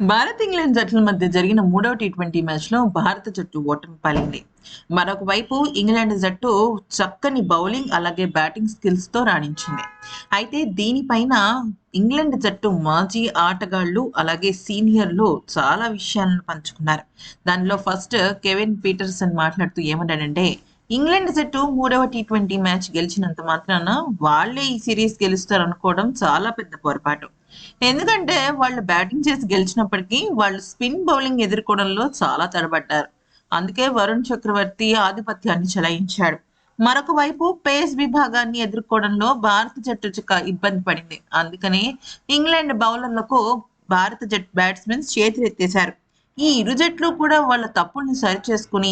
Bharat England జట్ల మధ్య జరిగిన మూడవ టీ ట్వంటీ మ్యాచ్లో భారత జట్టు ఓటమి పాలింది మరొక వైపు ఇంగ్లాండ్ జట్టు చక్కని బౌలింగ్ అలాగే బ్యాటింగ్ స్కిల్స్తో రాణించింది. అయితే దీనిపైన ఇంగ్లాండ్ జట్టు మాజీ ఆటగాళ్ళు అలాగే సీనియర్లు చాలా విషయాలను పంచుకున్నారు. దానిలో ఫస్ట్ కెవిన్ పీటర్సన్ మాట్లాడుతూ ఏమన్నాడంటే ఇంగ్లాండ్ జట్టు మూడవ టీ ట్వంటీ మ్యాచ్ గెలిచినంత మాత్రాన వాళ్ళే ఈ సిరీస్ గెలుస్తారు అనుకోవడం చాలా పెద్ద పొరపాటు. ఎందుకంటే వాళ్ళు బ్యాటింగ్ చేసి గెలిచినప్పటికీ వాళ్ళు స్పిన్ బౌలింగ్ ఎదుర్కోవడంలో చాలా తడబడ్డారు. అందుకే వరుణ్ చక్రవర్తి ఆధిపత్యాన్ని చెలాయించాడు. మరొక వైపు పేస్ విభాగాన్ని ఎదుర్కోవడంలో భారత జట్టు ఇబ్బంది పడింది. అందుకని ఇంగ్లాండ్ బౌలర్లకు భారత జట్ బ్యాట్స్మెన్ చేతులెత్తేశారు. ఈ ఇరు జట్లు కూడా వాళ్ళ తప్పుల్ని సరిచేసుకుని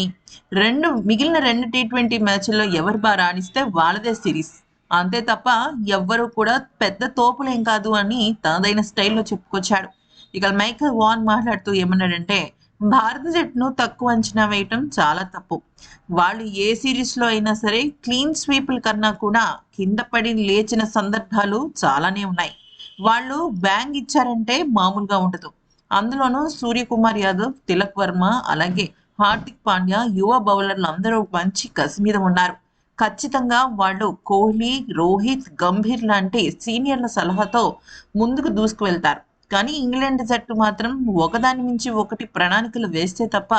రెండు మిగిలిన రెండు టీ ట్వంటీ మ్యాచ్ల్లో ఎవరు బాగా రాణిస్తే వాళ్ళదే సిరీస్. అంతే తప్ప ఎవ్వరూ కూడా పెద్ద తోపులేం కాదు అని తనదైన స్టైల్లో చెప్పుకొచ్చాడు. ఇక మైకల్ వాన్ మాట్లాడుతూ ఏమన్నాడంటే భారత జట్టును తక్కువ అంచనా వేయటం చాలా తప్పు. వాళ్ళు ఏ సిరీస్లో అయినా సరే క్లీన్ స్వీపుల కన్నా కూడా కింద పడి లేచిన సందర్భాలు చాలానే ఉన్నాయి. వాళ్ళు బ్యాంగ్ ఇచ్చారంటే మామూలుగా ఉండదు. అందులోనూ సూర్యకుమార్ యాదవ్ తిలక్ వర్మ అలాగే హార్దిక్ పాండ్యా యువ బౌలర్లు అందరూ మంచి కసి మీద ఉన్నారు. ఖచ్చితంగా వాళ్ళు కోహ్లీ రోహిత్ గంభీర్ లాంటి సీనియర్ల సలహాతో ముందుకు దూసుకు వెళ్తారు కానీ ఇంగ్లాండ్ జట్టు మాత్రం ఒకదాని మించి ఒకటి ప్రణాళికలు వేస్తే తప్ప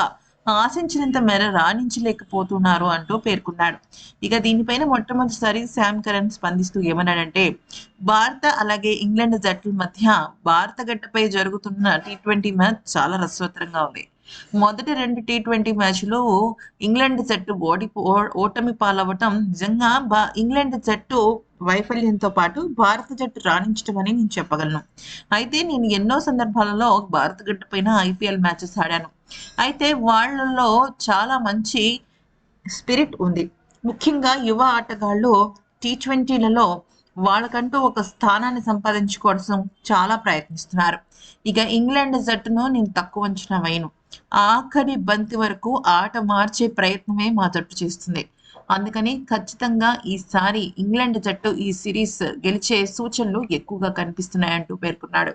ఆశించినంత మేర రాణించలేకపోతున్నారు అంటూ పేర్కొన్నాడు. ఇక దీనిపైన మొట్టమొదటిసారి శామ్ కరణ్ స్పందిస్తూ ఏమన్నాడంటే భారత అలాగే ఇంగ్లాండ్ జట్ల మధ్య భారత గడ్డపై జరుగుతున్న టీ ట్వంటీ మ్యాచ్ చాలా రసవత్తరంగా ఉంది. మొదటి రెండు టీ ట్వంటీ మ్యాచ్లు ఇంగ్లాండ్ జట్టు ఓడి ఓటమి పాలవటం నిజంగా బా ఇంగ్లాండ్ జట్టు వైఫల్యంతో పాటు భారత జట్టు రాణించడం అని నేను చెప్పగలను. అయితే నేను ఎన్నో సందర్భాలలో భారత జట్టు పైన ఐపీఎల్ మ్యాచెస్ ఆడాను. అయితే వాళ్ళలో చాలా మంచి స్పిరిట్ ఉంది. ముఖ్యంగా యువ ఆటగాళ్ళు టీ ట్వంటీలలో వాళ్ళకంటూ ఒక స్థానాన్ని సంపాదించుకోవడం చాలా ప్రయత్నిస్తున్నారు. ఇక ఇంగ్లాండ్ జట్టును నేను తక్కువ అంచనా వేయను. ఆఖరి బంతి వరకు ఆట మార్చే ప్రయత్నమే మా జట్టు చేస్తుంది. అందుకని ఖచ్చితంగా ఈసారి ఇంగ్లాండ్ జట్టు ఈ సిరీస్ గెలిచే సూచనలు ఎక్కువగా కనిపిస్తున్నాయంటూ పేర్కొన్నాడు.